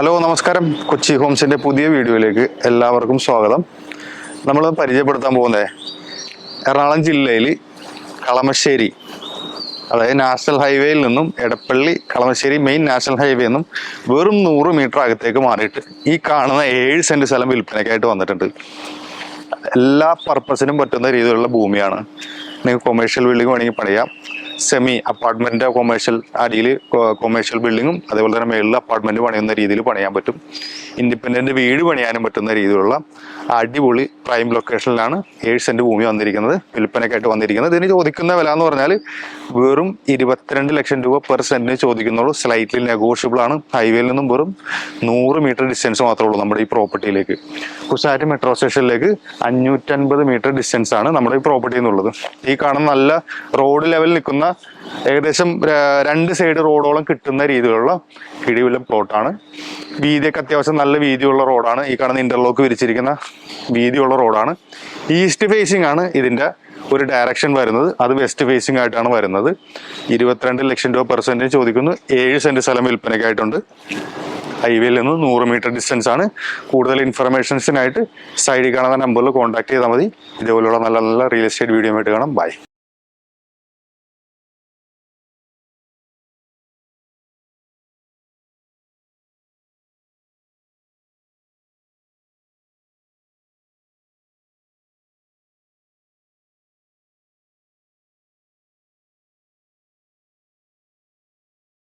Hello നമസ്കാരം. കൊച്ചി ഹോംസിന്റെ പുതിയ വീഡിയോയിലേക്ക് എല്ലാവർക്കും സ്വാഗതം. നമ്മൾ പരിചയപ്പെടുത്താൻ പോകുന്നത് എറണാകുളം ജില്ലയിൽ കളമശ്ശേരി അതായത് നാഷണൽ ഹൈവേയിൽ നിന്നും Edappally Kalamassery main national highway നിന്നും വെറും നൂറ് മീറ്റർ അകത്തേക്ക് മാറിയിട്ട് ഈ കാണുന്ന ഏഴ് സെന്റ് സ്ഥലം വിൽപ്പനയ്ക്കായിട്ട് വന്നിട്ടുണ്ട്. എല്ലാ പർപ്പസിനും പറ്റുന്ന രീതിയിലുള്ള ഭൂമിയാണ്. നിങ്ങൾക്ക് കൊമേഴ്ഷ്യൽ ബിൽഡിംഗ് വേണമെങ്കിൽ പണിയാം. സെമി അപ്പാർട്ട്മെന്റ് കൊമേഴ്ഷ്യൽ അടിയിൽ കൊമേഴ്ഷ്യൽ ബിൽഡിങ്ങും അതേപോലെ തന്നെ മേളിൽ അപ്പാർട്ട്മെന്റ് പണിയുന്ന രീതിയിൽ പണിയാൻ പറ്റും. ഇൻഡിപെൻഡന്റ് വീട് പണിയാനും പറ്റുന്ന രീതിയിലുള്ള അടിപൊളി പ്രൈം ലൊക്കേഷനിലാണ് ഏഴ് സെന്റ് ഭൂമി വന്നിരിക്കുന്നത് വിൽപ്പനയ്ക്കായിട്ട് വന്നിരിക്കുന്നത്. ഇതിന് ചോദിക്കുന്ന വില എന്ന് പറഞ്ഞാൽ വെറും ഇരുപത്തിരണ്ട് ലക്ഷം രൂപ പെർ സെന്റിന് ചോദിക്കുന്നുള്ളൂ. സ്ലൈറ്റ്ലി നെഗോഷ്യബിൾ ആണ്. ഹൈവേയിൽ നിന്നും വെറും നൂറ് മീറ്റർ ഡിസ്റ്റൻസ് മാത്രമേ ഉള്ളൂ നമ്മുടെ ഈ പ്രോപ്പർട്ടിയിലേക്ക് കുസാറ്റ് മെട്രോ സ്റ്റേഷനിലേക്ക് അഞ്ഞൂറ്റൻപത് മീറ്റർ ഡിസ്റ്റൻസ് ആണ് നമ്മുടെ ഈ പ്രോപ്പർട്ടി എന്നുള്ളത് ഈ കാണുന്ന നല്ല റോഡ് ലെവലിൽ നിൽക്കുന്ന ഏകദേശം രണ്ട് സൈഡ് റോഡോളം കിട്ടുന്ന രീതിയിലുള്ള കിടിവില്ല പ്ലോട്ടാണ്. വീതിയൊക്കെ അത്യാവശ്യം നല്ല വീതിയുള്ള റോഡാണ്. ഈ കാണുന്ന ഇന്റർലോക്ക് വിരിച്ചിരിക്കുന്ന വീതിയുള്ള റോഡാണ്. ഈസ്റ്റ് ഫേസിംഗ് ആണ് ഇതിന്റെ ഒരു ഡയറക്ഷൻ വരുന്നത്. അത് വെസ്റ്റ് ഫേസിംഗ് ആയിട്ടാണ് വരുന്നത്. ഇരുപത്തിരണ്ട് ലക്ഷം രൂപ പെർസെന്റേജ് ചോദിക്കുന്നു. ഏഴ് സെന്റ് സ്ഥലം വിൽപ്പനയ്ക്കായിട്ടുണ്ട്. ഹൈവേയിൽ നിന്ന് നൂറ് മീറ്റർ ഡിസ്റ്റൻസ് ആണ്. കൂടുതൽ ഇൻഫർമേഷൻസിനായിട്ട് സൈഡിൽ കാണുന്ന നമ്പറിൽ കോൺടാക്ട് ചെയ്താൽ മതി. ഇതേപോലെയുള്ള നല്ല നല്ല റിയൽ എസ്റ്റേറ്റ് വീഡിയോ ആയിട്ട് കാണാം. ബൈ